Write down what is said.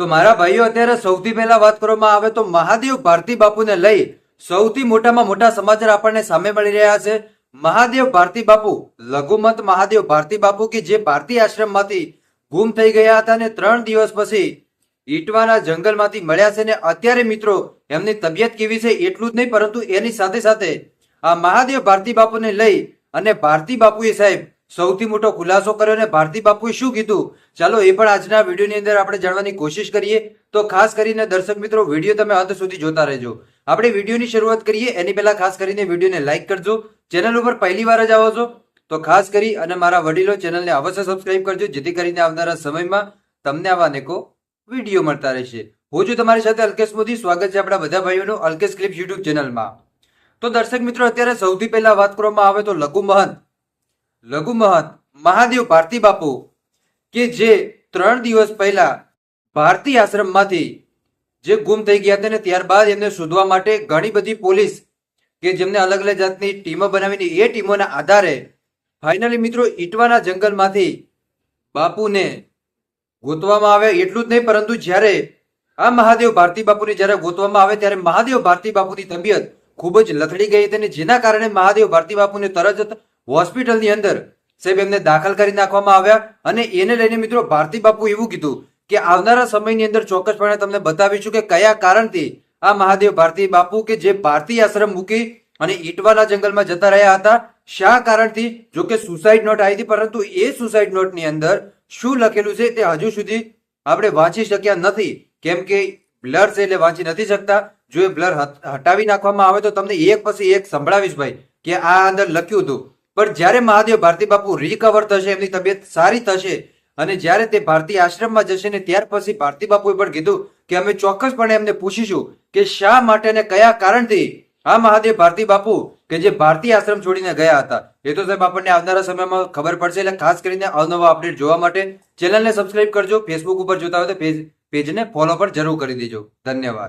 તો મારા ભાઈઓ, અત્યારે સૌથી પહેલા વાત કરવામાં આવે તો મહાદેવ ભારતી બાપુને લઈ સૌથી મોટામાં મોટા સમાચાર આપણને સામે મળી રહ્યા છે. મહાદેવ ભારતી બાપુ, લઘુમત મહાદેવ ભારતી બાપુ કે જે ભારતી આશ્રમમાંથી ગુમ થઈ ગયા હતા અને ત્રણ દિવસ પછી ઈટવાના જંગલમાંથી મળ્યા છે ને અત્યારે મિત્રો, એમની તબિયત કેવી છે એટલું જ નહીં, પરંતુ એની સાથે સાથે આ મહાદેવ ભારતી બાપુને લઈ અને ભારતી બાપુએ સાહેબ સૌથી મોટો ખુલાસો કર્યો અને ભારતી બાપુએ શું કીધું? ચાલો એ પણ આજના વિડીયોની અંદર આપણે જાણવાની કોશિશ કરીએ. તો ખાસ કરીને દર્શક મિત્રો, વીડિયો તમે અંત સુધી જોતા રહેજો. આપણે વિડીયોની શરૂઆત કરીએ. એની પહેલા ખાસ કરીને વિડીયોને લાઈક કરજો. ચેનલ ઉપર પહેલી વાર જ આવો છો, તો ખાસ કરી અને મારા વડીલો ચેનલને અવશ્ય સબસ્ક્રાઇબ કરજો, જેથી કરીને આવનારા સમયમાં તમને આવા અનેકો વીડિયો મળતા રહેશે. હું છું તમારી સાથે અલ્કેશ મોદી. સ્વાગત છે આપણા બધા ભાઈઓનું અલ્કેશ ક્લિપ્સ યુટ્યુબ ચેનલમાં. તો દર્શક મિત્રો, અત્યારે સૌથી પહેલા વાત કરવામાં આવે તો લઘુ મહંત લઘુ મહંત મહાદેવ ભારતી બાપુ, કે જે ત્રણ દિવસ પહેલા ભારતી આશ્રમમાંથી જે ગુમ થઈ ગયા હતા ને ત્યારબાદ એમને શોધવા માટે ઘણી બધી પોલીસ કે જેમને અલગ અલગ જાતની ટીમો બનાવીને એ ટીમોના આધારે ફાઇનલી મિત્રો ઈટવાના જંગલમાંથી બાપુને ગોતવામાં આવે એટલું જ નહીં, પરંતુ જ્યારે આ મહાદેવ ભારતી બાપુને જ્યારે ગોતવામાં આવે ત્યારે મહાદેવ ભારતી બાપુની તબિયત ખૂબ જ લથડી ગઈ હતી અને જેના કારણે મહાદેવ ભારતી બાપુને તરત જ હોસ્પિટલની અંદર સાહેબ એમને દાખલ કરી નાખવામાં આવ્યા અને એને લઈને મિત્રો ભારતી બાપુ એવું કીધું કે આવનારા સમયની અંદર ચોક્કસપણે તમને બતાવીશું કે કયા કારણથી આ મહાદેવ ભારતી બાપુ કે જે ભારતીય આશ્રમ મૂકી અને ઈટવાના જંગલમાં જતા રહ્યા હતા, શા કારણથી? જો કે સુસાઇડ નોટ આવી હતી, પરંતુ એ સુસાઇડ નોટની અંદર શું લખેલું છે તે હજુ સુધી આપણે વાંચી શક્યા નથી. કેમ કે બ્લર છે એટલે વાંચી નથી શકતા. જો એ બ્લર હટાવી નાખવામાં આવે તો તમને એક પછી એક સંભળાવીશ ભાઈ, કે આ અંદર લખ્યું હતું. પણ જ્યારે મહાદેવ ભારતી બાપુ રિકવર થશે, એમની તબિયત સારી થશે અને જ્યારે તે ભારતીય આશ્રમમાં જશે ને ત્યાર પછી ભારતી બાપુએ પણ કીધું કે અમે ચોક્કસપણે એમને પૂછીશું કે શા માટે અને કયા કારણથી આ મહાદેવ ભારતી બાપુ કે જે ભારતીય આશ્રમ છોડીને ગયા હતા. એ તો સાહેબ આપણને આવનારા સમયમાં ખબર પડશે, એટલે ખાસ કરીને અવનવા અપડેટ જોવા માટે ચેનલને સબસ્ક્રાઇબ કરજો ફેસબુક ઉપર જોતા હોય તો પેજ પેજને ફોલો પર જરૂર કરી દેજો. ધન્યવાદ.